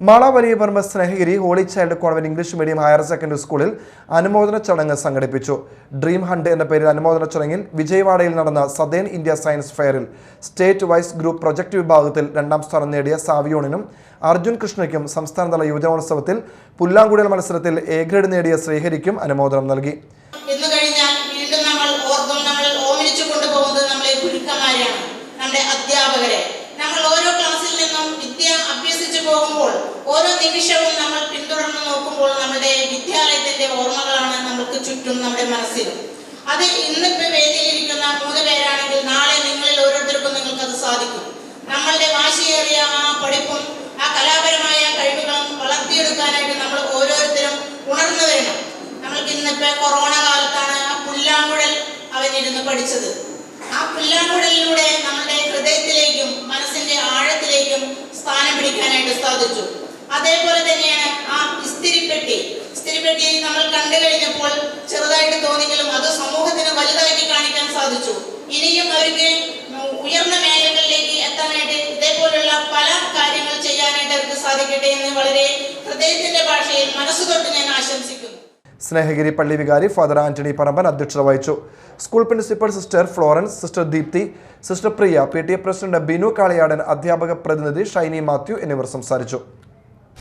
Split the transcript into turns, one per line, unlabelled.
മാള വലിയ Snehagiri holy child convent English medium higher secondary സ്കൂളിൽ അനുമോദന ചടങ്ങ് സംഘടിപ്പിച്ചു. ഡ്രീം ഹണ്ട് എന്ന പേരിൽ അനുമോദന ചടങ്ങിൽ വിജയവാഡയിൽ നടന്ന സദേൺ ഇന്ത്യ സയൻസ് ഫെയറിൽ സ്റ്റേറ്റ് വൈസ് ഗ്രൂപ്പ് പ്രൊജക്ട് വിഭാഗത്തിൽ രണ്ടാം സ്ഥാനം നേടിയ സാവിയോണിനും അർജുൻ കൃഷ്ണയ്ക്കും സംസ്ഥാനതല യുവജനോത്സവത്തിൽ പുല്ലാങ്കുഴൽ മത്സരത്തിൽ എ ഗ്രേഡ് നേടിയ ശ്രീഹരിക്കും അനുമോദനം നൽകി.
എന്ന് കഴിഞ്ഞാൽ ഓരോ നിമിഷവും നമ്മൾ പിന്തുടർന്ന് നോക്കുമ്പോൾ നമ്മുടെ വിദ്യാലയത്തിന്റെ ഓർമ്മകളാണ് നമുക്ക് ചുറ്റും നമ്മുടെ മനസ്സിലും. അത് ഇന്നിപ്പോ വേദിയിലിരിക്കുന്ന മൂന്ന് പേരാണെങ്കിൽ നാളെ നിങ്ങളിൽ ഓരോരുത്തർക്കും നിങ്ങൾക്ക് അത് സാധിക്കും. നമ്മളുടെ വാശിയേറിയ ആ പഠിപ്പും ആ കലാപരമായ കഴിവുകളും വളർത്തിയെടുക്കാനായിട്ട് നമ്മൾ ഓരോരുത്തരും ഉണർന്നു വരണം. നമ്മൾക്ക് ഇന്നിപ്പോ കൊറോണ കാലത്താണ് ആ പുല്ലാങ്കുഴൽ അവനിരുന്ന് പഠിച്ചത് ആ പുല്ലാങ്കുഴലിലൂടെ നമ്മുടെ ഹൃദയത്തിലേക്കും മനസ്സിന്റെ ആഴത്തിലേക്കും സ്ഥാനം പിടിക്കാനായിട്ട് സാധിച്ചു അതേപോലെ തന്നെയാണ് ആ ഇസ്തിരിപ്പെട്ടി ഇസ്തിരിപ്പെട്ടി നമ്മൾ കണ്ടു കഴിഞ്ഞപ്പോൾ ചെറുതായിട്ട് തോന്നിയെങ്കിലും അത് സമൂഹത്തിന് വലുതാക്കി കാണിക്കാൻ സാധിച്ചു. ഇനിയും അവർക്ക് ഉയർന്ന മേഖലകളിലേക്ക് എത്താനായിട്ട് ഇതേപോലുള്ള പല കാര്യങ്ങൾ ചെയ്യാനായിട്ട് അവർക്ക് സാധിക്കട്ടെ എന്ന് വളരെ ഹൃദയത്തിന്റെ ഭാഷയിൽ മനസ്സുതൊട്ട് ഞാൻ ആശംസിക്കുന്നു.
സ്നേഹഗിരി പള്ളി വികാരി ഫാദർ ആന്റണി പറമ്പൻ അധ്യക്ഷത വഹിച്ചു. School principal sister Florence sister Deepthi sister Priya P T A president Binu Kaliyadan അധ്യാപക പ്രതിനിധി ഷൈനി മാത്യു എന്നിവർ സംസാരിച്ചു.